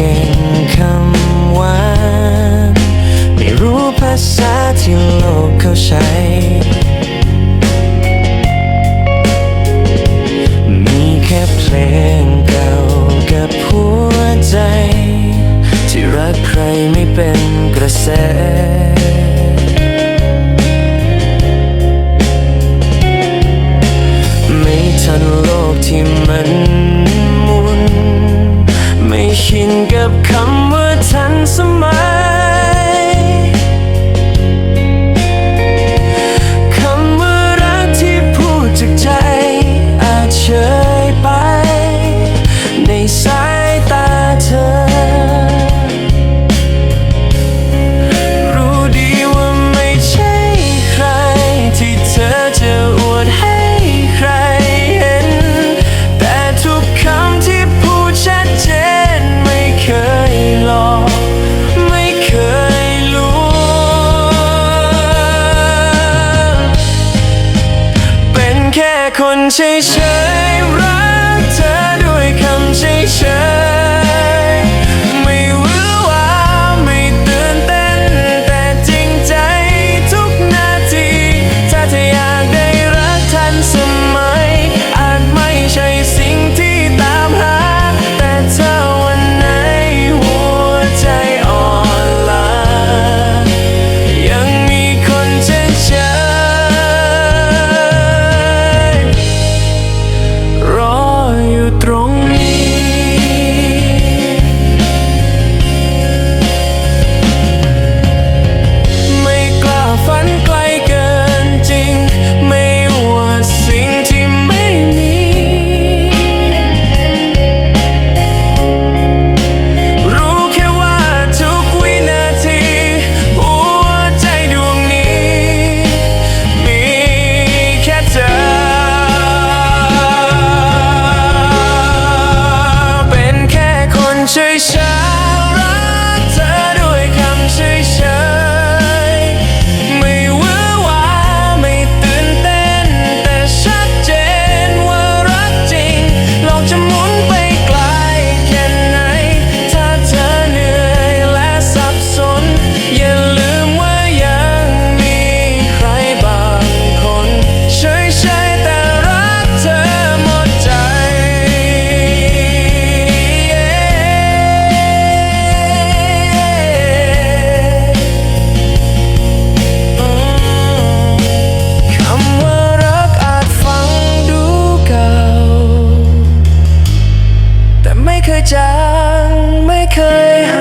เก่งคำหวานไม่รู้ภาษาที่โลกเขาใช้มีแค่เพลงเก่ากับหัวใจ ที่รักใครไม่เป็นกระแสไม่ทันโลกที่มัน คนเฉยๆรัก 谁生 จังไม่เคย